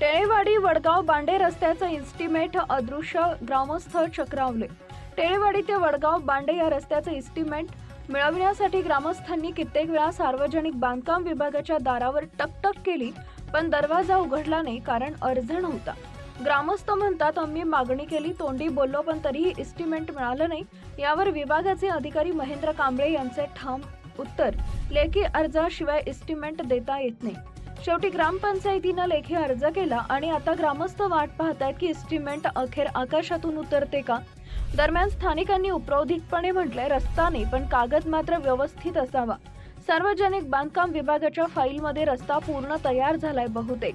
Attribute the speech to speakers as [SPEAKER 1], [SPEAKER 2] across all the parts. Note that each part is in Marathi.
[SPEAKER 1] टेळेवाडी वडगाव बांडे रस्त्याचं इस्टिमेट अदृश्य ग्रामस्थ चक्रावले. टेळेवाडी ते वडगाव बांडे या रस्त्याचं इस्टिमेट मिळवण्यासाठी ग्रामस्थांनी कित्येक वेळा सार्वजनिक बांधकाम विभागाच्या दारावर टकटक केली पण दरवाजा उघडला नाही कारण अर्ज नव्हता ग्रामस्थ म्हणतात आम्ही मागणी केली तोंडी बोललो पण तरीही इस्टिमेट मिळालं नाही. यावर विभागाचे अधिकारी महेंद्र कांबळे यांचे ठाम उत्तर. लेखी अर्जाशिवाय इस्टिमेट देता येत नाही. शेवटी ग्रामपंचायतीनं लेखी अर्ज केला आणि आता ग्रामस्थ वाट पाहतायत की इस्टिमेंट अखेर आकाशातून उतरते का? दरम्यान स्थानिकांनी उपरोधिकपणे म्हटलंय रस्ता नाही पण कागद मात्र व्यवस्थित असावा. सार्वजनिक बांधकाम विभागाच्या फाईलमध्ये रस्ता पूर्ण तयार झालाय बहुतेक.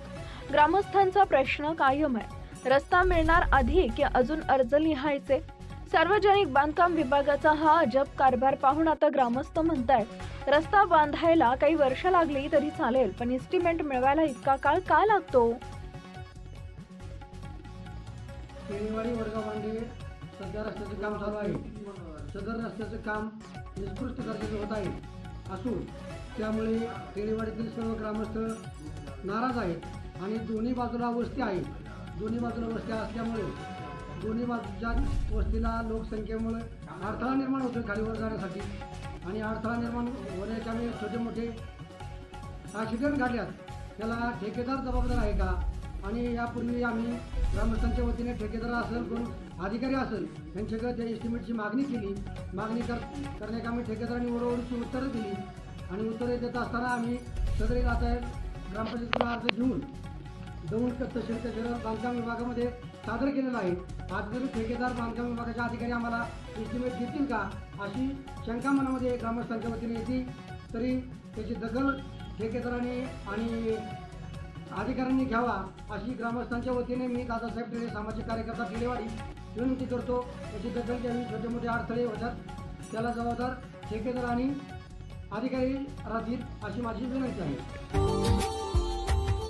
[SPEAKER 1] ग्रामस्थांचा प्रश्न कायम आहे. रस्ता मिळणार आधी की अजून अर्ज लिहायचे? सार्वजनिक बांधकाम विभागाचा हा अजब कारभार पाहून आता ग्रामस्थ म्हणतायत रस्ता बांधायला काही वर्ष लागली तरी चालेल पण इस्टिमेंट मिळवायला इतका काळ का लागतो?
[SPEAKER 2] केळीवाडी वडगाव सध्या रस्त्याचं काम चालू आहे. सदर रस्त्याचं काम निष्कृष्ट दर्जाचं होत आहे असून त्यामुळे केळीवाडीतील सर्व ग्रामस्थ नाराज आहेत आणि दोन्ही बाजूला वस्ती आहे दोन्ही बाजूला वस्त्या असल्यामुळे दोन्ही बाजूच्या वस्तीला लोकसंख्येमुळे अडथळा निर्माण होतो खालीवर जाण्यासाठी. आणि अडथळा निर्माण होण्याच्या वेळेस छोटे मोठे ॲक्सिडेंट घडल्यात. त्याला ठेकेदार जबाबदार आहे का? आणि यापूर्वी आम्ही ग्रामस्थांच्या वतीने ठेकेदार असेल कोण अधिकारी असेल यांच्याकडे त्या एस्टिमेटची मागणी केली. मागणी कर करण्यात आम्ही ठेकेदारांनी ओरडची उत्तरं दिली. आणि उत्तरे देत असताना आम्ही सदरी आता ग्रामपंचायतीला अर्ज घेऊन दौंड तहसीलच्या शहरात बांधकाम विभागामध्ये सादर केलेला आहे. आज जरी ठेकेदार बांधकाम विभागाचे अधिकारी आम्हाला एस्टिमेट देतील का अशी शंका मनामध्ये ग्रामस्थांच्या वतीने येते. तरी त्याची दखल ठेकेदारांनी आणि अधिकाऱ्यांनी घ्यावा अशी ग्रामस्थांच्या वतीने मी दादासाहेब टिळे सामाजिक कार्यकर्ता टिळेवाडी विनंती करतो. त्याची दखल घ्यावी छोटे मोठे अडथळे होतात त्याला जबाबदार ठेकेदार आणि अधिकारी राहतील अशी माझी विनंती आहे.